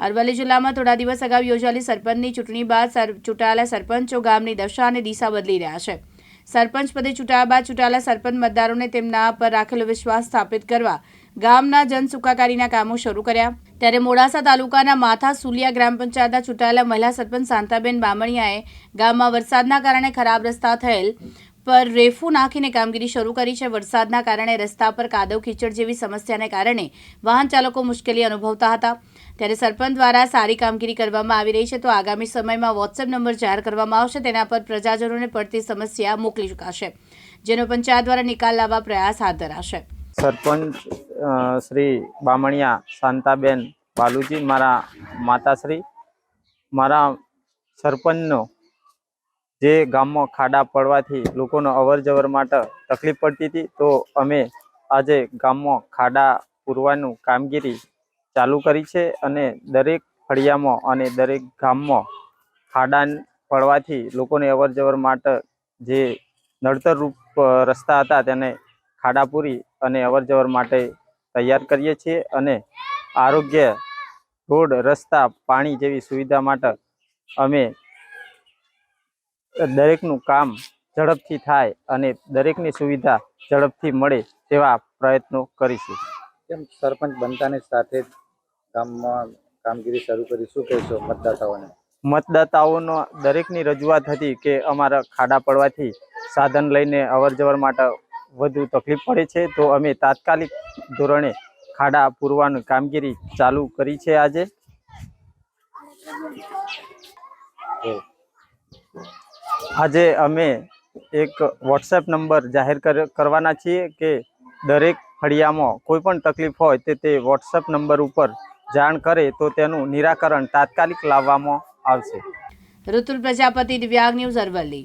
અરવલ્લી જિલ્લામાં થોડા દિવસ અગાઉ યોજાયેલી સરપંચની ચૂંટણી બાદ ચૂંટાયેલા સરપંચો ગામની દશા અને દિશા બદલી રહ્યા છે. સરપંચ પદે ચૂંટાયા બાદ ચૂંટાયેલા સરપંચ મતદારોને તેમના પર રાખેલો વિશ્વાસ સ્થાપિત કરવા ગામના જન સુખાકારીના કામો શરૂ કર્યા. ત્યારે મોડાસા તાલુકાના માથા સુલિયા ગ્રામ પંચાયતના ચૂંટાયેલા મહિલા સરપંચ શાંતાબેન બામણિયાએ ગામમાં વરસાદના કારણે ખરાબ રસ્તા થયેલ પર રેફુ નાખીને કામગીરી શરૂ કરી છે. વરસાદના કારણે રસ્તા પર કાદવ, કીચડ જેવી સમસ્યાને કારણે વાહન ચાલકો મુશ્કેલી અનુભવતા હતા. ત્યારે સરપંચ દ્વારા સારી કામગીરી કરવામાં આવી રહી છે તો આગામી સમયમાં વોટ્સએપ નંબર જાહેર કરવામાં આવશે. તેના પર પ્રજાજનોને પડતી સમસ્યા મોકલી શકાશે, જેનો પંચાયત દ્વારા નિકાલ લાવવા પ્રયાસ હાથ ધરાશે. સરપંચ શ્રી બામણિયા, શાંતાબેન, બાલુજી, મારા માતાશ્રી, મારા સરપંચનો જે ગામમાં ખાડા પડવાથી લોકોનો અવર જવર માટે તકલીફ પડતી હતી, તો અમે આજે ગામમાં ખાડા પૂરવાનું કામગીરી ચાલુ કરી છે અને દરેક ફળિયામાં અને દરેક ગામમાં ખાડા પડવાથી લોકોને અવર જવર માટે જે નડતરરૂપ રસ્તા હતા તેને ખાડા પૂરી અને અવર જવર માટે તૈયાર કરીએ છીએ અને આરોગ્ય રોડ, રસ્તા, પાણી જેવી સુવિધા માટે અમે દરેકનું કામ ઝડપથી થાય અને દરેકની સુવિધા ઝડપથી મળે તેવા પ્રયત્નો કરીશું. કેમ સરપંચ બનતાની સાથે જ ગામમાં કામગીરી શરૂ કરી શું કહેશો મતદાતાઓને? મતદાતાઓનો દરેકની રજૂઆત હતી કે અમારા ખાડા પડવાથી સાધન લઈને અવર જવર માટે વધુ તકલીફ પડે છે. તો અમે તાત્કાલિક ધોરણે ખાડા પૂરવાની કામગીરી ચાલુ કરી છે આજે. આજે અમે એક વોટ્સએપ નંબર જાહેર કર- કરવાના છીએ કે દરેક ફળિયામાં કોઈ પણ તકલીફ હોય તે તે વોટ્સએપ નંબર ઉપર જાણ કરે તો તેનું નિરાકરણ તાત્કાલિક લાવવામાં આવશે. ઋતુલ પ્રજાપતિ દિવ્યાંગ ન્યૂઝ અરવલ્લી.